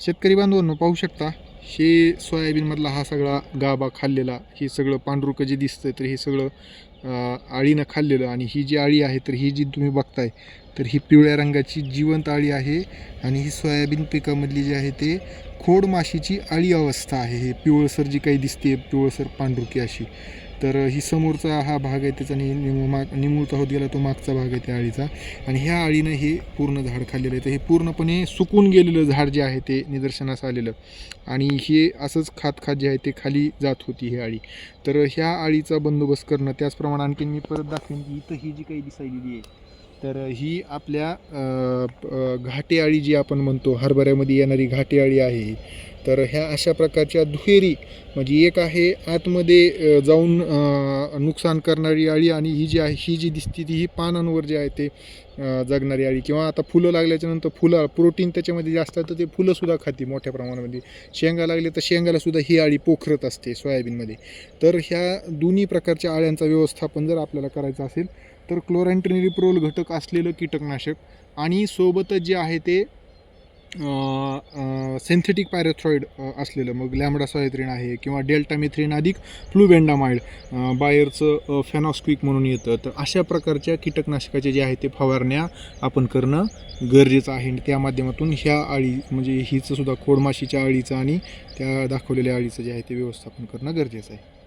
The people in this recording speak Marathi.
शेतकरी बांधवांनो पाहू शकता हे सोयाबीनमधला हा सगळा गाभा खाल्लेला हे सगळं पांढरुकं जे दिसतं तर हे सगळं आळीनं खाल्लेलं आणि ही जी आळी आहे तर ही जी तुम्ही बघताय तर ही पिवळ्या रंगाची जिवंत आळी आहे आणि ही सोयाबीन पिकामधली जी आहे ते खोड माशीची आळी अवस्था आहे. हे पिवळसर जी काही दिसते पिवळसर पांढरुकी अशी. तर ही समोरचा हा भाग आहे त्याचा नि निमू माग निमुळता होत गेला तो मागचा भाग आहे त्या आळीचा. आणि ह्या आळीनं हे पूर्ण झाड खाल्लेलं आहे. तर हे पूर्णपणे सुकून गेलेलं झाड जे आहे ते निदर्शनास आलेलं. आणि हे असंच खात खात जे आहे ते खाली जात होती ही आळी. तर ह्या आळीचा बंदोबस्त करणं त्याचप्रमाणे आणखीन मी परत दाखवेन की इथं ही जी काही दिसायलेली आहे तर ही आपल्या घाटेआळी घाटे आळी जी आपण म्हणतो हरभऱ्यामध्ये येणारी घाटे आळी आहे तर ह्या अशा प्रकारच्या दुहेरी म्हणजे एक आहे आतमध्ये जाऊन नुकसान करणारी अळी आणि ही जी आहे ही जी दिसते ती ही पानांवर जे आहे ते जगणारी अळी. किंवा आता फुलं लागल्याच्यानंतर फुलं प्रोटीन त्याच्यामध्ये जास्त तर ते फुलंसुद्धा खाते मोठ्या प्रमाणामध्ये. शेंगा लागले तर शेंगाला सुद्धा ही अळी पोखरत असते सोयाबीनमध्ये. तर ह्या दोन्ही प्रकारच्या अळ्यांचा व्यवस्थापन जर आपल्याला करायचं असेल तर क्लोरॅन्ट्रिनिप्रोल घटक असलेलं कीटकनाशक आणि सोबतच जे आहे ते सिंथेटिक पॅरेथ्रॉइड असलेलं मग लॅमडा सॉयथ्रीन आहे किंवा डेल्टा मिथ्रीन अधिक फ्लुबेंडामाइड बायरचं फेनॉस्क्विक म्हणून येतं. तर अशा प्रकारच्या कीटकनाशकाचे जे आहे ते फवारण्या आपण करणं गरजेचं आहे. आणि त्या माध्यमातून ह्या अळी म्हणजे हीचंसुद्धा खोडमाशीच्या अळीचं आणि त्या दाखवलेल्या अळीचं जे आहे ते व्यवस्थापन करणं गरजेचं आहे.